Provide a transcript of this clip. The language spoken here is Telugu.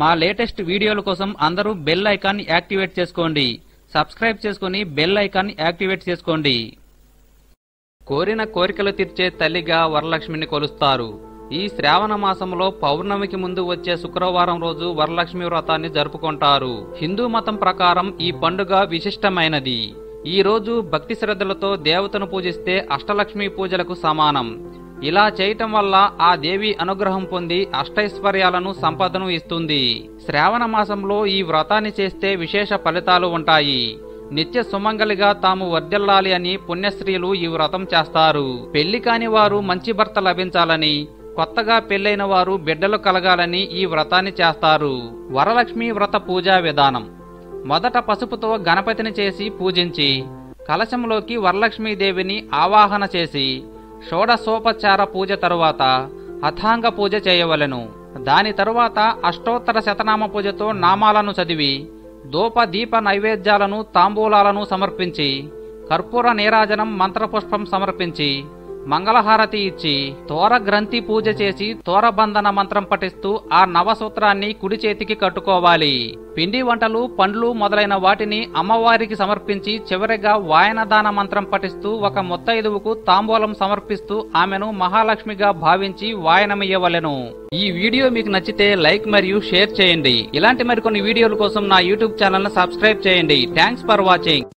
మా లేటెస్ట్ వీడియోల కోసం అందరూ బెల్ ఐకాన్ యాక్టివేట్ చేసుకోండి. సబ్స్క్రైబ్ చేసుకుని బెల్ ఐకాన్ యాక్టివేట్ చేసుకోండి. కోరిన కోరికలు తీర్చే తల్లిగా వరలక్ష్మిని కొలుస్తారు. ఈ శ్రావణ మాసంలో పౌర్ణమికి ముందు వచ్చే శుక్రవారం రోజు వరలక్ష్మి వ్రతాన్ని జరుపుకుంటారు. హిందూ మతం ప్రకారం ఈ పండుగ విశిష్టమైనది. ఈ రోజు భక్తి శ్రద్ధలతో దేవతను పూజిస్తే అష్టలక్ష్మి పూజలకు సమానం. ఇలా చేయటం వల్ల ఆ దేవి అనుగ్రహం పొంది అష్టైశ్వర్యాలను సంపదను ఇస్తుంది. శ్రావణ మాసంలో ఈ వ్రతాన్ని చేస్తే విశేష ఫలితాలు ఉంటాయి. నిత్య సుమంగలిగా తాము వర్ధిల్లాలి అని పుణ్యశ్రీలు ఈ వ్రతం చేస్తారు. పెళ్ళి కాని వారు మంచి భర్త లభించాలని కొత్తగా పెళ్ళైన వారు బిడ్డలు కలగాలని ఈ వ్రతాన్ని చేస్తారు. వరలక్ష్మి వ్రత పూజా విధానం. మొదట పసుపుతో గణపతిని చేసి పూజించి కలశంలోకి వరలక్ష్మీదేవిని ఆవాహన చేసి షోడశోపచార పూజ తరువాత అథాంగ పూజ చేయవలెను. దాని తరువాత అష్టోత్తర శతనామ పూజతో నామాలను చదివి దూప దీప నైవేద్యాలను తాంబూలాలను సమర్పించి కర్పూర నీరాజనం మంత్రపుష్పం సమర్పించి మంగళహారతి ఇచ్చి తోర గ్రంథి పూజ చేసి తోరబంధన మంత్రం పఠిస్తూ ఆ నవసూత్రాన్ని కుడి చేతికి కట్టుకోవాలి. పిండి వంటలు పండ్లు మొదలైన వాటిని అమ్మవారికి సమర్పించి చివరిగా వాయనదాన మంత్రం పఠిస్తూ ఒక ముత్తైదువుకు తాంబూలం సమర్పిస్తూ ఆమెను మహాలక్ష్మిగా భావించి వాయనమియ్యవలెను. ఈ వీడియో మీకు నచ్చితే లైక్ మరియు షేర్ చేయండి. ఇలాంటి మరికొన్ని వీడియోల కోసం నా యూట్యూబ్ ఛానల్ను సబ్స్క్రైబ్ చేయండి. Thanks for watching.